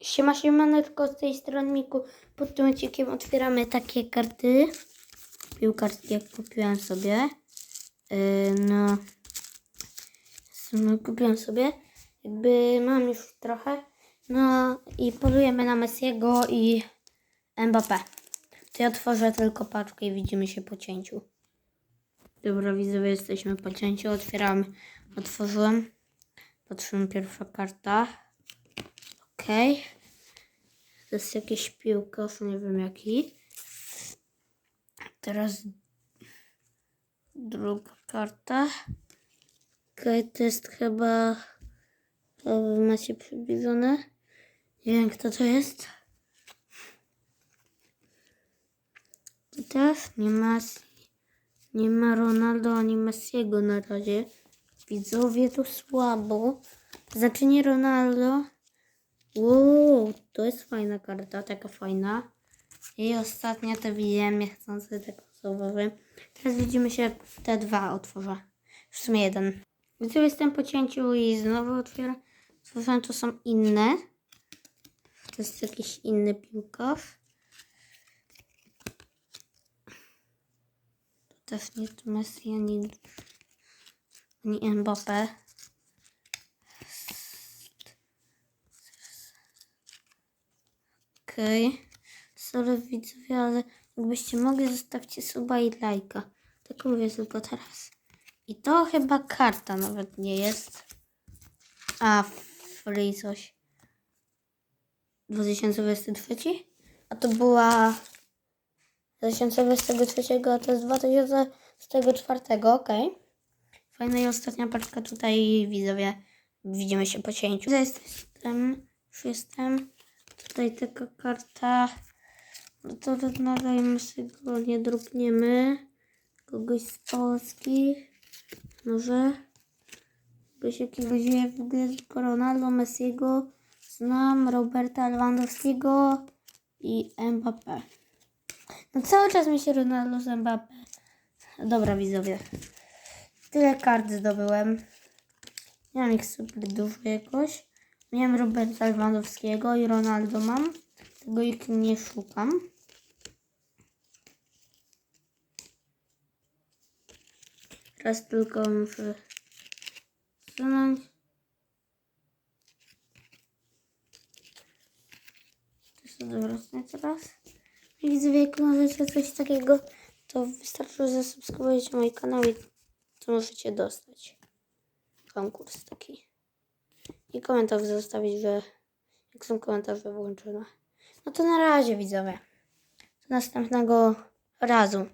Siema, siemaneczko, z tej strony Miku. Pod tym odcinkiem otwieramy takie karty. Piłkarskie, jak kupiłem sobie. Yy, no, no, kupiłem sobie. Jakby mam już trochę. No i polujemy na Messiego i Mbappé. To ja otworzę tylko paczkę i widzimy się po cięciu. Dobra, widzowie, jesteśmy po cięciu. Otwieramy. Otworzyłem. Patrzymy pierwsza karta. Okej. To jest jakiś piłkarz, nie wiem jaki. Teraz druga karta. Okej, to jest chyba... To macie przybliżone. Nie wiem kto to jest. Tu też nie ma... Nie ma Ronaldo ani Messiego na razie. Widzowie to słabo. Znaczy nie Ronaldo. Wow, to jest fajna karta, taka fajna. I ostatnia to widziałem niechcący tak osobowy. Teraz widzimy się te dwa otworzę. W sumie jeden. Widzowie jestem po cięciu i znowu otwieram. Otworzyłem, to są inne. To jest jakiś inny piłkarz. To też nie to Messi ani, ani Mbappé. Okej. Sorry widzowie, ale jakbyście mogli zostawcie suba i lajka. Tak mówię tylko teraz. I to chyba karta nawet nie jest. A, free coś. 2023? A to była 2023, a to jest 2024, okej. Fajna i ostatnia paczka tutaj, widzowie. Widzimy się po cięciu. Jestem, już jestem. Tutaj taka karta. No to nadal my sobie go nie drukniemy. Kogoś z Polski. Może. Kogoś jakiegoś wielkiego Ronaldo, Messiego. Znam Roberta Lewandowskiego i Mbappé. No cały czas mi się Ronaldo z Mbappé. Dobra widzowie. Tyle kart zdobyłem. Nie mam ich super dużo jakoś. Miałem Roberta Lewandowskiego i Ronaldo mam. Tego ich nie szukam. Teraz tylko muszę zsunąć. To jest odwrotnie teraz. Widzowie, jak możecie coś takiego, to wystarczy, że zasubskrybujecie mój kanał i to możecie dostać. Konkurs taki. I komentarz zostawić, że jak są komentarze włączone. No to na razie widzowie. Do następnego razu.